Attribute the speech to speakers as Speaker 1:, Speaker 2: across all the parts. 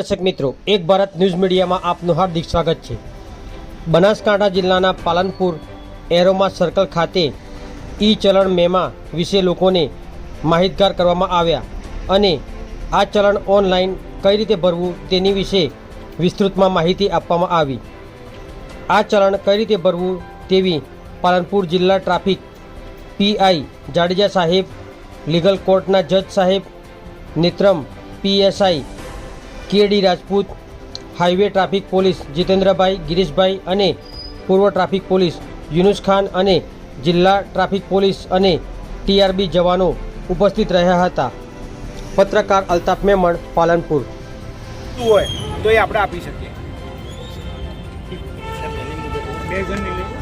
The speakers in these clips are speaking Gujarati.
Speaker 1: દર્શક મિત્રો, એક ભારત ન્યૂઝ મીડિયામાં આપનું હાર્દિક સ્વાગત છે. બનાસકાંઠા જિલ્લાના પાલનપુર એરોમા સર્કલ ખાતે ઈ ચલણ મેમા વિશે લોકોને માહિતગાર કરવામાં આવ્યા અને આ ચલણ ઓનલાઈન કઈ રીતે ભરવું તેની વિશે વિસ્તૃતમાં માહિતી આપવામાં આવી. આ ચલણ કઈ રીતે ભરવું તેવી પાલનપુર જિલ્લા ટ્રાફિક પીઆઈ જાડેજા સાહેબ, લીગલ કોર્ટના જજ સાહેબ, Netram PSI KD Rajput highway traffic police Jitendrabhai Girishbhai અને પૂર્વ ટ્રાફિક પોલીસ યુનુસ ખાન અને જિલ્લા ટ્રાફિક પોલીસ અને ટીઆરબી જવાનો ઉપસ્થિત રહ્યા હતા. પત્રકાર અલ્તાફ મેમણ પાલનપુર.
Speaker 2: હોય તો એ આપણે આપી શકીએ. બે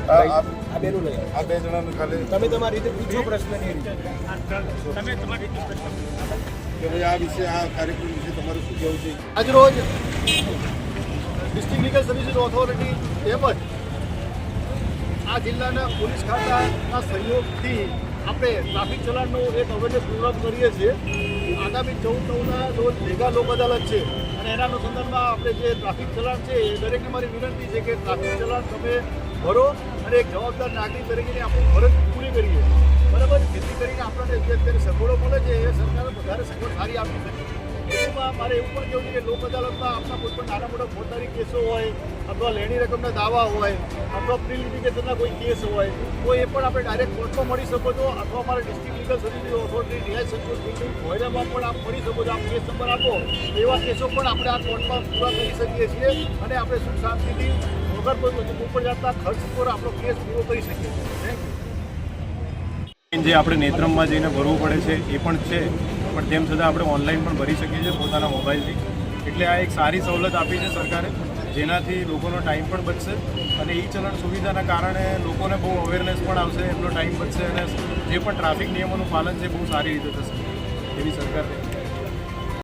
Speaker 3: આ- આ-
Speaker 2: આ બેનું લઈ
Speaker 3: આ બે જણાનું ખાલી.
Speaker 2: તમે તમારી રીતે પૂછો પ્રશ્ન તમે તમારી રીતે પ્રશ્ન
Speaker 3: કે ભાઈ આ વિશે
Speaker 4: આજરોજ ડિસ્ટ્રિક્ટ લીગલ સર્વિસીસ ઓથોરિટી તેમજ આ જિલ્લાના પોલીસ ખાતાના સહયોગથી આપણે ટ્રાફિક ચલાણનો એક અવેરનેસ પ્રોગ્રામ કરીએ છીએ, આગામી ચૌદ નવના રોજ મેગા લોક અદાલત છે. અને એના અનુસંધાનમાં આપણે જે ટ્રાફિક ચલાણ છે એ દરેકને મારી વિનંતી છે કે ટ્રાફિક ચલાણ તમે ભરો અને એક જવાબદાર નાગરિક તરીકેની આપણી ફરજ પૂરી કરીએ. બરાબર? જેથી કરીને આપણને જે અત્યારે સગવડો મળે છે એ સરકારે વધારે આપી શકે એમાં મારે એવું પણ કહેવું છે કે લોક અદાલતમાં આપણા કોઈ પણ નાના મોટા ફોજદારી કેસો હોય અથવા લેણી રકમના દાવા હોય અથવા પ્રી લિટિગેશનના કોઈ કેસ હોય, તો એ પણ આપણે ડાયરેક્ટ કોર્ટમાં મળી શકો છો અથવા અમારા ડિસ્ટ્રિક્ટ લીગલ સર્વિસ ઓથોરિટી, ન્યાય સંતોષ બિલ્ડિંગ પણ આપ મળી શકો છો. આપ કેસ નંબર આપો, એવા કેસો પણ આપણે આ કોર્ટમાં પૂરા કરી શકીએ છીએ અને આપણે સુખ શાંતિથી વગર કોઈ ઉપર જાતના ખર્ચ પર આપણો કેસ પૂરો કરી શકીએ છીએ.
Speaker 5: જે આપણે નેત્રમમાં જઈને ભરવું પડે છે, એ પણ છે. પણ તેમ છતાં આપણે ઓનલાઈન પણ ભરી શકીએ છીએ પોતાના મોબાઈલથી એટલે આ એક સારી સવલત આપી છે સરકારે, જેનાથી લોકોનો ટાઈમ પણ બચશે અને ઈ ચલણ સુવિધાના કારણે લોકોને બહુ અવેરનેસ પણ આવશે, એમનો ટાઈમ બચશે અને જે પણ ટ્રાફિક નિયમોનું પાલન છે બહુ સારી રીતે થશે. એવી સરકારની